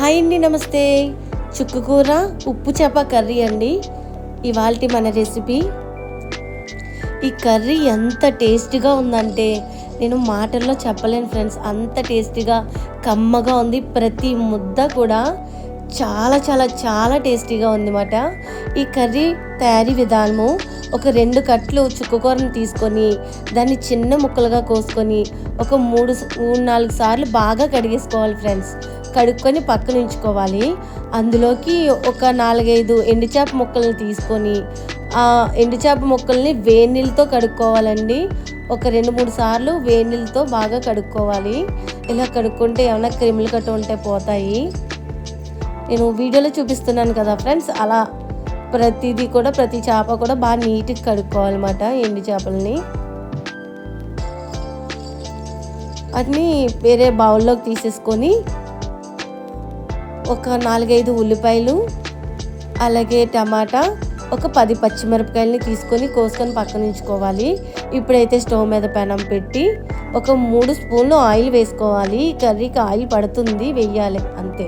Hi అండి నమస్తే. చుక్కుకూర ఉప్పు చేప కర్రీ అండి. ఇవాళ మన రెసిపీ. ఈ కర్రీ ఎంత టేస్టీగా ఉందంటే నేను మాటల్లో చెప్పలేను ఫ్రెండ్స్. అంత టేస్టీగా కమ్మగా ఉంది. ప్రతి ముద్ద కూడా చాలా చాలా చాలా టేస్టీగా ఉందన్నమాట. ఈ కర్రీ తయారీ విధానము ఒక రెండు కట్లు చుక్కకూరను తీసుకొని దాన్ని చిన్న ముక్కలుగా కోసుకొని ఒక మూడు మూడు నాలుగు సార్లు బాగా కడిగేసుకోవాలి ఫ్రెండ్స్. కడుక్కొని పక్కన ఉంచుకోవాలి. అందులోకి ఒక నాలుగైదు ఎండుచేప ముక్కలను తీసుకొని ఆ ఎండుచేప ముక్కల్ని వేడి కడుక్కోవాలండి. ఒక రెండు మూడు సార్లు వేడి బాగా కడుక్కోవాలి. ఇలా కడుక్కుంటే ఏమైనా క్రిములు కట్టు ఉంటే పోతాయి. నేను వీడియోలో చూపిస్తున్నాను కదా ఫ్రెండ్స్ అలా ప్రతిదీ కూడా ప్రతి చేప కూడా బాగా నీట్గా కడుక్కోవాలన్నమాట ఎండు చేపలని. వాటిని వేరే బౌల్లోకి తీసేసుకొని ఒక నాలుగైదు ఉల్లిపాయలు అలాగే టమాటా ఒక పది పచ్చిమిరపకాయలని తీసుకొని కోసుకొని పక్కన ఉంచుకోవాలి. ఇప్పుడైతే స్టవ్ మీద పెనం పెట్టి ఒక మూడు స్పూన్లు ఆయిల్ వేసుకోవాలి. కర్రీకి ఆయిల్ పడుతుంది వెయ్యాలి అంతే.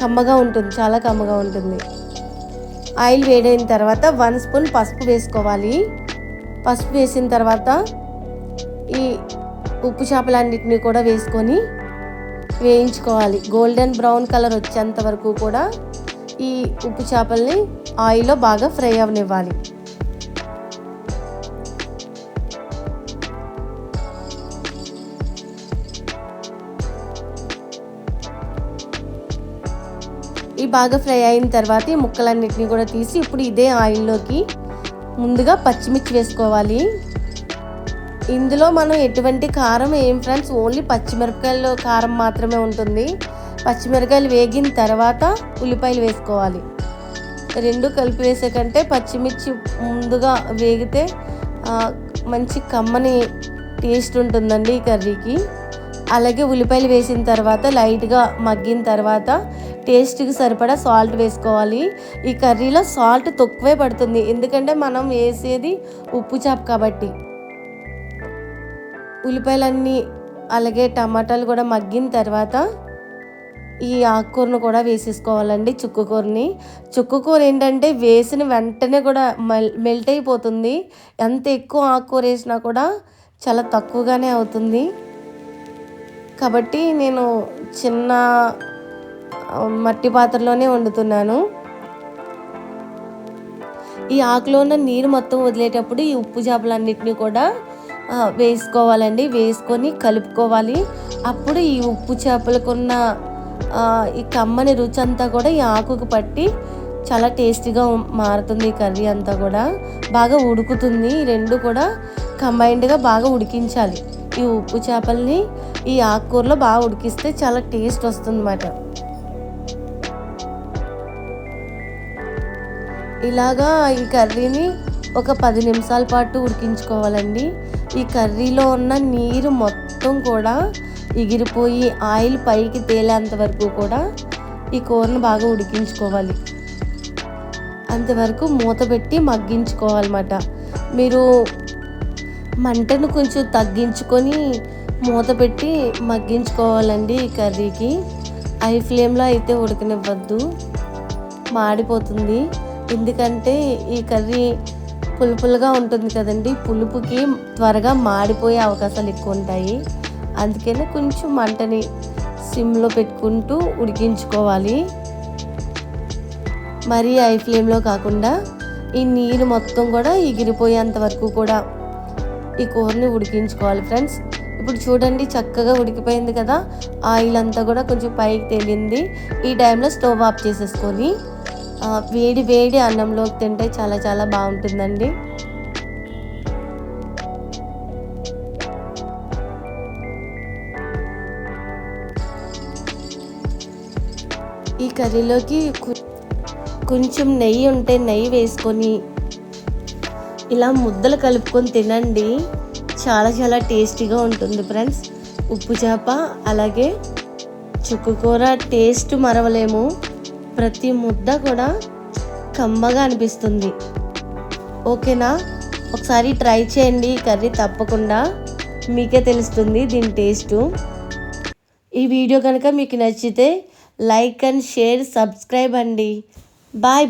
కమ్మగా ఉంటుంది చాలా కమ్మగా ఉంటుంది. ఆయిల్ వేడైన తర్వాత వన్ స్పూన్ పసుపు వేసుకోవాలి. పసుపు వేసిన తర్వాత ఈ ఉప్పు చేపలన్నిటిని కూడా వేసుకొని వేయించుకోవాలి. గోల్డెన్ బ్రౌన్ కలర్ వచ్చేంత వరకు కూడా ఈ ఉప్పు చేపల్ని ఆయిల్లో బాగా ఫ్రై అవనివ్వాలి. ఈ బాగా ఫ్రై అయిన తర్వాత ఈ ముక్కలన్నిటిని కూడా తీసి ఇప్పుడు ఇదే ఆయిల్లోకి ముందుగా పచ్చిమిర్చి వేసుకోవాలి. ఇందులో మనం ఎటువంటి కారం ఏం ఫ్రెండ్స్? ఓన్లీ పచ్చిమిరపకాయలు కారం మాత్రమే ఉంటుంది. పచ్చిమిరపకాయలు వేగిన తర్వాత ఉల్లిపాయలు వేసుకోవాలి. రెండు కలిపి వేసే కంటే పచ్చిమిర్చి ముందుగా వేగితే మంచి కమ్మని టేస్ట్ ఉంటుందండి ఈ కర్రీకి. అలాగే ఉల్లిపాయలు వేసిన తర్వాత లైట్గా మగ్గిన తర్వాత టేస్ట్కి సరిపడా సాల్ట్ వేసుకోవాలి. ఈ కర్రీలో సాల్ట్ తక్కువే పడుతుంది. ఎందుకంటే మనం వేసేది ఉప్పు చేప కాబట్టి. ఉల్లిపాయలన్నీ అలాగే టమాటాలు కూడా మగ్గిన తర్వాత ఈ ఆకుకూరను కూడా వేసేసుకోవాలండి చుక్కకూరని. చుక్కకూర ఏంటంటే వేసిన వెంటనే కూడా మెల్ మెల్ట్ అయిపోతుంది. ఎంత ఎక్కువ ఆకుకూర వేసినా కూడా చాలా తక్కువగానే అవుతుంది. కాబట్టి నేను చిన్న మట్టి పాత్రలోనే వండుతున్నాను. ఈ ఆకులో ఉన్న నీరు మొత్తం వదిలేటప్పుడు ఈ ఉప్పు చేపలన్నింటినీ కూడా వేసుకోవాలండి. వేసుకొని కలుపుకోవాలి. అప్పుడు ఈ ఉప్పు చేపలకున్న ఈ కమ్మని రుచి అంతా కూడా ఈ ఆకుకు పట్టి చాలా టేస్టీగా మారుతుంది ఈ కర్రీ అంతా కూడా. బాగా ఉడుకుతుంది. రెండు కూడా కంబైన్డ్గా బాగా ఉడికించాలి. ఈ ఉప్పు చేపల్ని ఈ ఆకుకూరలో బాగా ఉడికిస్తే చాలా టేస్ట్ వస్తుంది అన్నమాట ఇలాగా ఈ కర్రీని ఒక పది నిమిషాల పాటు ఉడికించుకోవాలండి. ఈ కర్రీలో ఉన్న నీరు మొత్తం కూడా ఎగిరిపోయి ఆయిల్ పైకి తేలేంత వరకు కూడా ఈ కూరను బాగా ఉడికించుకోవాలి. అంతవరకు మూత పెట్టి మగ్గించుకోవాలన్నమాట. మీరు మంటను కొంచెం తగ్గించుకొని మూత పెట్టి మగ్గించుకోవాలండి ఈ కర్రీకి. ఐ ఫ్లేమ్లో అయితే ఉడకనివ్వద్దు. మాడిపోతుంది. ఎందుకంటే ఈ కర్రీ పులుపులుగా ఉంటుంది కదండి. పులుపుకి త్వరగా మాడిపోయే అవకాశాలు ఎక్కువ ఉంటాయి. అందుకనే కొంచెం మంటని సిమ్లో పెట్టుకుంటూ ఉడికించుకోవాలి. మరీ ఐ ఫ్లేమ్లో కాకుండా ఈ నీరు మొత్తం కూడా ఎగిరిపోయేంత వరకు కూడా ఈ కూరని ఉడికించుకోవాలి ఫ్రెండ్స్. ఇప్పుడు చూడండి చక్కగా ఉడికిపోయింది కదా. ఆయిల్ అంతా కూడా కొంచెం పైకి తేలింది. ఈ టైంలో స్టవ్ ఆఫ్ చేసేసుకొని వేడి వేడి అన్నంలోకి తింటే చాలా చాలా బాగుంటుందండి. ఈ కర్రీలోకి కొంచెం నెయ్యి ఉంటే నెయ్యి వేసుకొని ఇలా ముద్దలు కలుపుకొని తినండి. చాలా చాలా టేస్టీగా ఉంటుంది ఫ్రెండ్స్. ఉప్పు చేప అలాగే చుక్కకూర టేస్ట్ మరవలేము. ప్రతి ముద్ద కూడా కమ్మగా అనిపిస్తుంది. ఓకేనా? ఒకసారి ట్రై చేయండి. కర్రీ తప్పకుండా మీకే తెలుస్తుంది దీని టేస్టు. ఈ వీడియో కనుక మీకు నచ్చితే లైక్ అండ్ షేర్ సబ్స్క్రైబ్ అండి. బాయ్.